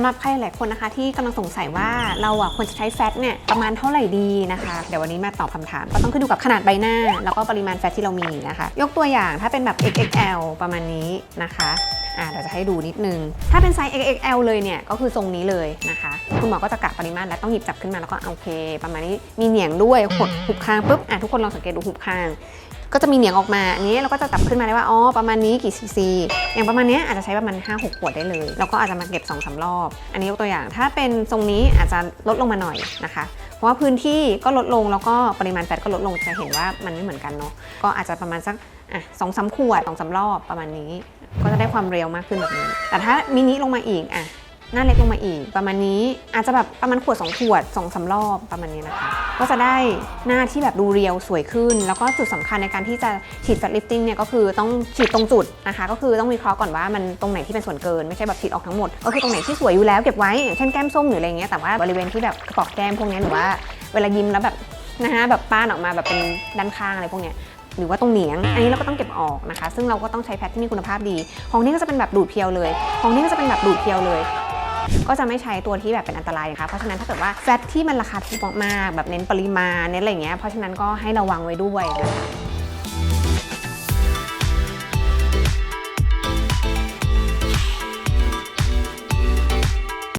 ำหรับใครหลายคนนะคะที่กำลังสงสัยว่าเราอะควรจะใช้แฟตเนี่ยประมาณเท่าไหร่ดีนะคะ เดี๋ยววันนี้มาตอบคำถาม ก็ต้องขึ้นอยู่กับขนาดใบหน้า แล้วก็ปริมาณแฟตที่เรามีนะคะ ยกตัวอย่างถ้าเป็นแบบ XXL ประมาณนี้นะคะอ่าเดี๋ยวจะให้ดูนิดนึง ถ้าเป็นไซส์ XXL เลยเนี่ย ก็คือทรงนี้เลยนะคะ คุณหมอก็จะกะปริมาณแล้วต้องหยิบจับขึ้นมาแล้วก็โอเค ประมาณนี้มีเหนียงด้วยหดหุบข้างปุ๊บอะทุกคนลองสังเกตดูหุบข้าง ก็จะมีเหนียงออกมาอันนี้เราก็จะจับขึ้นมาได้ว่าอ๋อประมาณนี้กี่ซีซีอย่างประมาณนี้อาจจะใช้ประมาณ5-6ขวดได้เลย แล้วก็อาจจะมาเก็บ2อสารอบอันนี้ยกตัวอย่างถ้าเป็นทรงนี้อาจจะลดลงมาหน่อยนะคะ เพราะว่าพื้นที่ก็ลดลงแล้วก็ปริมาณแฟตก็ลดลงจะเห็นว่ามันไม่เหมือนกันเนาะก็อาจจะประมาณสักอะสองสามขวดสองสามรอบประมาณนี้ ก็จะได้ความเร็วมากขึ้นแบบนี้ แต่ถ้ามินิลงมาอีกอะ หน้าเล็กลงมาอีก ประมาณนี้อาจจะแบบประมาณขวด 2 ขวด2องสารอบประมาณนี้นะคะ ก็จะได้หน้าที่แบบดูเรียวสวยขึ้น แล้วก็จุดสำคัญในการที่จะฉีดแฟตลิฟติ้งเนี่ยก็คือต้องฉีดตรงจุดนะคะ ก็คือต้องวิเคราะห์ก่อนว่ามันตรงไหนที่เป็นส่วนเกินไม่ใช่แบบฉีดออกทั้งหมด ก็คือตรงไหนที่สวยอยู่แล้วเก็บไว้อย่างเช่นแก้มส้มหรืออะไรเงี้ยแต่ว่าบริเวณที่แบบกระเปอกแก้มพวกเนี้ยหรือว่าเวลายิ้มแล้วแบบนะคะแบบป้านออกมาแบบเป็นด้านข้างอะไรพวกเนี้ยหรือว่าตรงเหนียง อันนี้เราก็ต้องเก็บออกนะคะ ซึ่งเราก็ต้องใช้แพทที่มีคุณภาพดี ของนี้ก็จะเป็นแบบดูดเพียวเลย ของนี้ก็จะเป็นแบบดูดเพียวเลย ก็จะไม่ใช้ตัวที่แบบเป็นอันตรายนะคะเพราะฉะนั้นถ้าเกิดว่าแฟตที่มันราคาถูกมากแบบเน้นปริมาณเน้นอะไรเงี้ยเพราะฉะนั้นก็ให้ระวังไว้ด้วยนะคะ